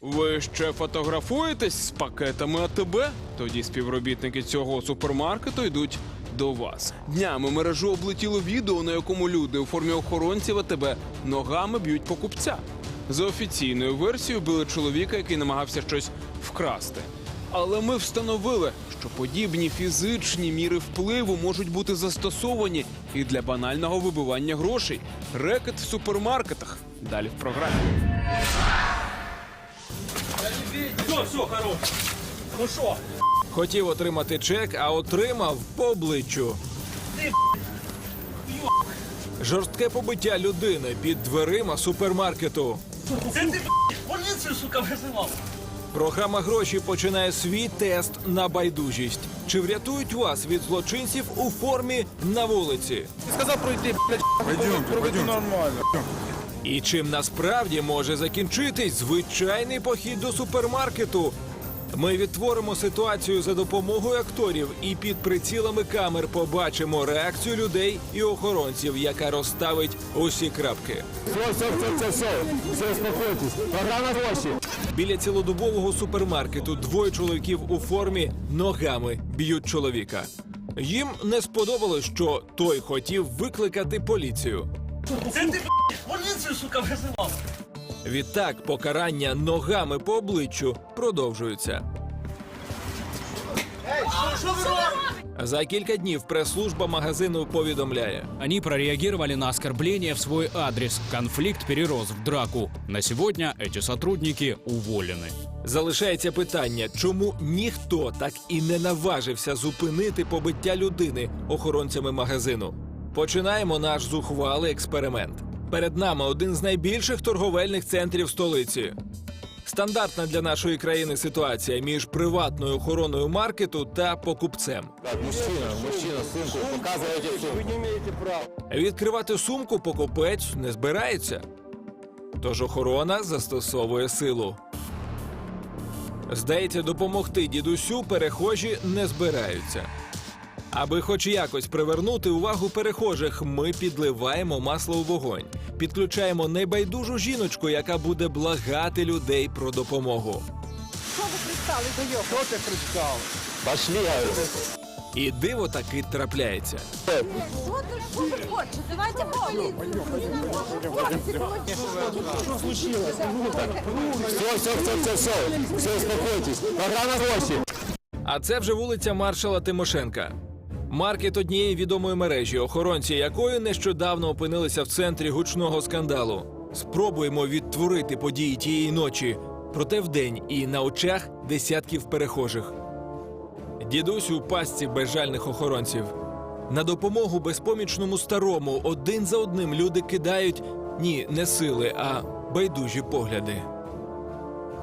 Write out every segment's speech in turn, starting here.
Ви ще фотографуєтесь з пакетами АТБ? Тоді співробітники цього супермаркету йдуть до вас. Днями мережу облетіло відео, на якому люди у формі охоронців АТБ ногами б'ють покупця. За офіційною версією били чоловіка, який намагався щось вкрасти. Але ми встановили, що подібні фізичні міри впливу можуть бути застосовані і для банального вибивання грошей. Рекет в супермаркетах. Далі в програмі. Все, все, хорош. Ну що? Хотів отримати чек, а отримав по обличчю. Жорстке побиття людини під дверима супермаркету. Це ти поліцію, сука, визивав. Програма гроші починає свій тест на байдужість. Чи врятують вас від злочинців у формі на вулиці? Пойдемте, пойдемте. нормально. І чим насправді може закінчитись звичайний похід до супермаркету? Ми відтворимо ситуацію за допомогою акторів і під прицілами камер побачимо реакцію людей і охоронців, яка розставить усі крапки. Все, все, все, все, все, все, успокойтесь. Програма гроші. Біля цілодобового супермаркету двоє чоловіків у формі ногами б'ють чоловіка. Їм не сподобалось, що той хотів викликати поліцію. Це ти б***ь, поліцію, сука, визивав. Відтак покарання ногами по обличчю продовжується. За кілька днів прес-служба магазину повідомляє. Они прореагировали на оскорбление в свой адрес. Конфликт перерос в драку. На сегодня эти сотрудники уволены. Залишається питання, чому ніхто так і не наважився зупинити побиття людини охоронцями магазину. Починаємо наш зухвалий експеримент. Перед нами один з найбільших торговельних центрів столиці. Стандартна для нашої країни ситуація між приватною охороною маркету та покупцем. Так, мужчина, мужчина, сумку, показывайте сумку. Вы не имеете права. Відкривати сумку покупець не збирається. Тож охорона застосовує силу. Здається, допомогти дідусю перехожі не збираються. Аби хоч якось привернути увагу перехожих, ми підливаємо масло у вогонь, підключаємо небайдужу жіночку, яка буде благати людей про допомогу. Пошли, говорю. І диво таки трапляється. Вот ты что вы хочешь? Давайте в полицию. Все, все, все, все, все, все, успокойтесь. Програма гроші. А це вже вулиця маршала Тимошенка. Маркет однієї відомої мережі, охоронці якої нещодавно опинилися в центрі гучного скандалу. Спробуємо відтворити події тієї ночі, проте вдень і на очах десятків перехожих. Дідусь у пастці безжальних охоронців. На допомогу безпомічному старому один за одним люди кидають ні, не сили, а байдужі погляди.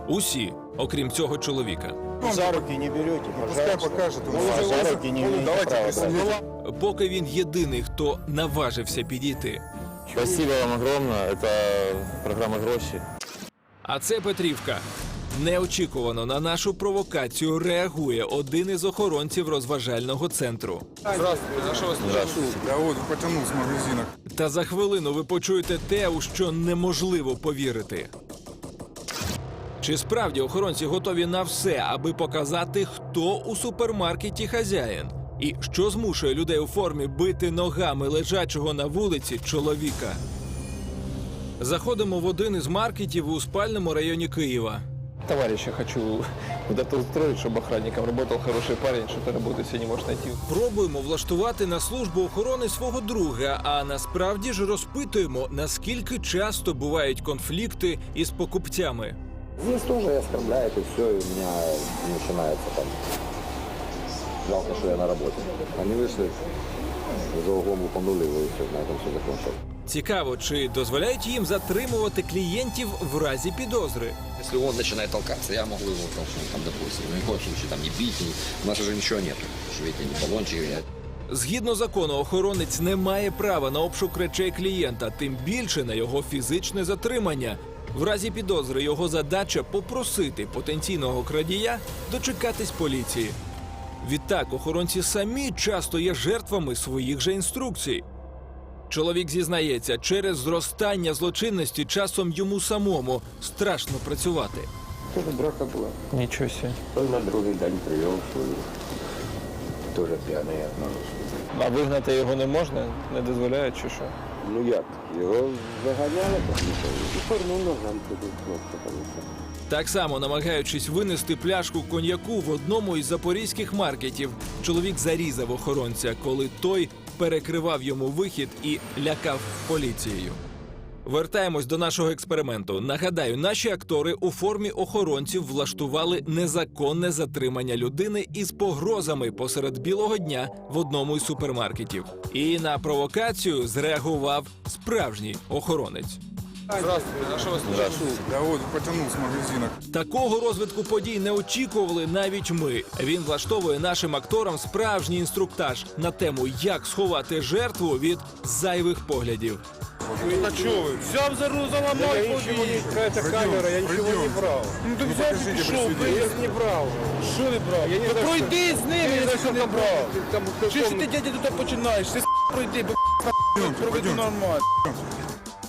Усі, окрім цього чоловіка. За руки не берете, Пускай покажет. он За руки не права присоединим. Поки він єдиний, хто наважився підійти. Спасибо вам огромное. Это программа гроші. А це Петрівка. Неочікувано на нашу провокацію реагує один із охоронців розважального центру. Я вот потянул с магазина. Та за хвилину ви почуєте те, у що неможливо повірити. Чи справді охоронці готові на все, аби показати, хто у супермаркеті хазяїн? І що змушує людей у формі бити ногами лежачого на вулиці чоловіка? Заходимо в один із маркетів у спальному районі Києва. Товарища хочу куда-то устроить, чтобы охранником работал хороший парень, что-то работы себе не. Пробуємо влаштувати на службу охорони свого друга, а насправді ж розпитуємо, наскільки часто бувають конфлікти із покупцями. Здесь тоже оскорбляет и все, и у меня начинается там. Жалко, что я на работе. Они вышли, за углом лупанули и все, на этом все закончилось. Цікаво, чи дозволяють їм затримувати клієнтів в разі підозри. Если он начинает толкаться, я могу его толкнуть, там, допустим, ни в коем случае там не бить, ни- у нас уже ничего нет. Видите, ни баллончик, я Згідно закону, охоронець не має права на обшук речей клієнта, тим більше на його фізичне затримання. В разі підозри його задача попросити потенційного крадія дочекатись поліції. Відтак, охоронці самі часто є жертвами своїх же інструкцій. Чоловік зізнається, через зростання злочинності часом йому самому страшно працювати. теж драка була. Нічого себе. Той на другий день привів свою. Теж п'яний одного. А вигнати його не можна? Не дозволяють чи що? Ну як? Його заганяли, і порнув ногам туди хлопця. Так само намагаючись винести пляшку коньяку в одному із запорізьких маркетів, чоловік зарізав охоронця, коли той перекривав йому вихід і лякав поліцією. Вертаємось до нашого експерименту. Нагадаю, наші актори у формі охоронців влаштували незаконне затримання людини із погрозами посеред білого дня в одному із супермаркетів. І на провокацію зреагував справжній охоронець. Здравствуйте, на що вас Да вот, потянул с магазина. Такого розвитку подій не очікували навіть ми. Він влаштовує нашим акторам справжній інструктаж на тему, як сховати жертву від зайвих поглядів. А что вы? Взяв за руку заломав, побіг. Какая-то камера, я ничего не брал. Ну ты взял взяв і покажите пішов, при виліз. не брал. Що не брав? Я не Та пройди з ними, я якщо не брав. Чи ж ти дядя тут починаєш? Ти с*** пройди, бо проведу пойдем. нормально.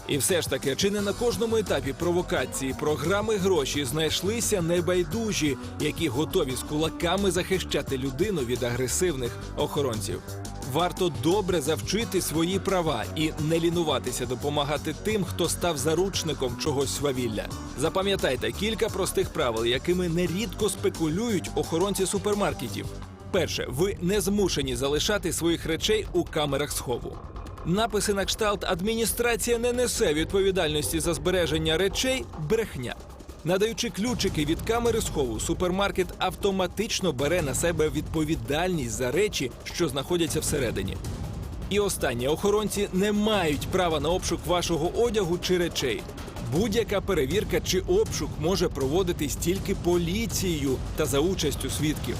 І все ж таки, чи не на кожному етапі провокації програми гроші знайшлися небайдужі, які готові з кулаками захищати людину від агресивних охоронців. Варто добре завчити свої права і не лінуватися допомагати тим, хто став заручником чогось свавілля. Запам'ятайте кілька простих правил, якими нерідко спекулюють охоронці супермаркетів. Перше, ви не змушені залишати своїх речей у камерах схову. Написи на кшталт адміністрація не несе відповідальності за збереження речей брехня. Надаючи ключики від камери схову, супермаркет автоматично бере на себе відповідальність за речі, що знаходяться всередині. І останнє охоронці не мають права на обшук вашого одягу чи речей. Будь-яка перевірка чи обшук може проводитись тільки поліцією та за участю свідків.